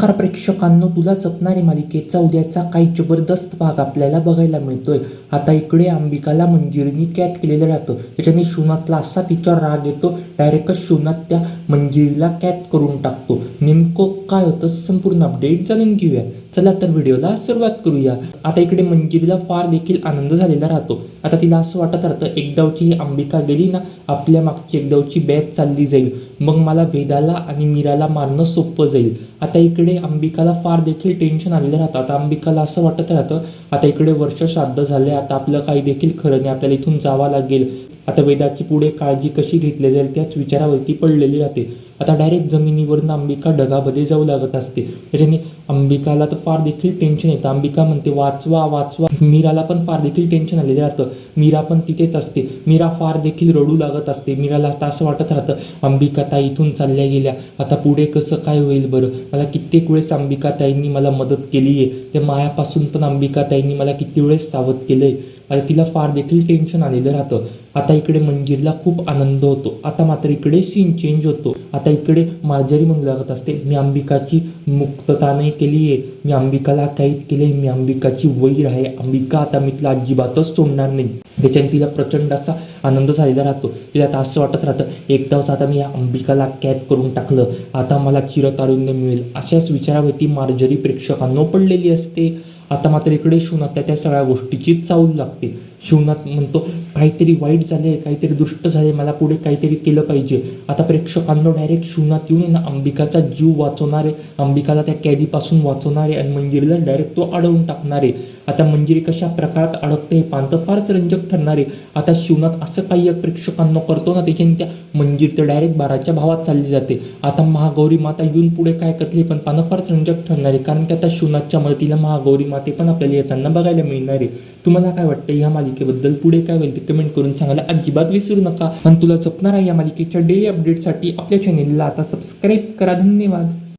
नमस्कार प्रेक्षकांनो तुला जपणारी मालिकेचा उद्याचा काही जबरदस्त भाग आपल्याला बघायला मिळतोय. आता इकडे अंबिकाला मंजिरीनी कॅद केलेलं राहतं. त्याच्याने शिवनाथला असा तिच्यावर राग येतो डायरेक्टच शिवनाथ त्या मंजिरीला कॅद करून टाकतो. नेमकं काय होतं संपूर्ण अपडेट जाणून घेऊया. चला तर व्हिडिओला सुरुवात करूया. आता इकडे मंजिरीला फार देखील आनंद झालेला राहतो. आता तिला असं वाटत राहतं एकदावची ही अंबिका गेली ना आपल्या मागची एकदावची बॅच चालली जाईल. मग मला वेदाला आणि मीराला मारणं सोपं जाईल. आता इकडे अंबिकाला फार देखील टेन्शन आलेलं राहतं. आता अंबिकाला असं वाटत राहतं आता इकडे वर्ष श्राद्ध झाले आता आपलं काही देखील खरं नाही आपल्याला इथून जावं लागेल. आता वेदाची पुढे काळजी कशी घेतली जाईल त्याच विचारावरती पडलेली राहते. आता डायरेक्ट जमिनीवरून अंबिका ढगामध्ये जाऊ लागत असते. त्याच्याने अंबिकाला तर फार देखील टेन्शन येतं. अंबिका म्हणते वाचवा वाचवा. मीराला पण फार देखील टेन्शन आलेलं राहतं. मीरा पण तिथेच असते. मीरा फार देखील रडू लागत असते. मीराला आता असं वाटत राहतं अंबिका ताई इथून चालल्या गेल्या. आता पुढे कसं काय होईल बरं? मला कित्येक वेळेस अंबिका ताईंनी मला मदत केली आहे. त्या मायापासून पण अंबिका ताईंनी मला किती वेळेस सावध केलं आहे आता तिला फार देखील टेन्शन आलेलं राहतं. आता इकडे मंजिरला खूप आनंद होतो. आता मात्र इकडे सीन चेंज होतो. आता इकडे मार्जरी म्हणू लागत असते. मी अंबिकाची मुक्तता नाही केली आहे. मी अंबिकाला कैद केले मी अंबिकाची वैर आहे. अंबिका आता मी तिला अजिबातच सोडणार नाही. त्याच्याने तिला प्रचंड असा आनंद झालेला राहतो. तिला आता असं वाटत राहतं एक दिवस आता मी या अंबिकाला कैद करून टाकलं. आता मला चिरतारुण्य मिळेल. अशाच विचारावरती मार्जरी प्रेक्षकांनो पडलेली असते. आता मात्र इकडे शिवनाथला त्या त्या सगळ्या गोष्टीची चावल लागते. शिवनाथ म्हणतो काहीतरी वाईट झाले काहीतरी दुष्ट झाले मला पुढे काहीतरी केलं पाहिजे. आता प्रेक्षकांना डायरेक्ट शिवनाथ येऊन आहे ना अंबिकाचा जीव वाचवणारे अंबिकाला त्या कॅदीपासून वाचवणारे आणि मंजिरीला डायरेक्ट तो अडवून टाकणारे आता मंजिरी कशा प्रकारात अडकते हे पान तर फारच रंजक ठरणारे आता शिवनाथ असं काही एक प्रेक्षकांना करतो ना त्याच्याने त्या मंजिरी तर डायरेक्ट बाराच्या भावात चालली जाते. आता महागौरी माता येऊन पुढे काय करते पण पानं फारच रंजक ठरणारे कारण की आता शिवनाथच्या मदतीला महागौरी माता पण आपल्याला येताना बघायला मिळणार आहे. तुम्हाला काय वाटतं या मालिकेबद्दल? पुढे काय होईल ते कमेंट करून सांगायला अजिबात विसरू नका. आणि तुला जपणार आहे या मालिकेच्या डेली अपडेटसाठी आपल्या चॅनेलला आता सबस्क्राईब करा. धन्यवाद.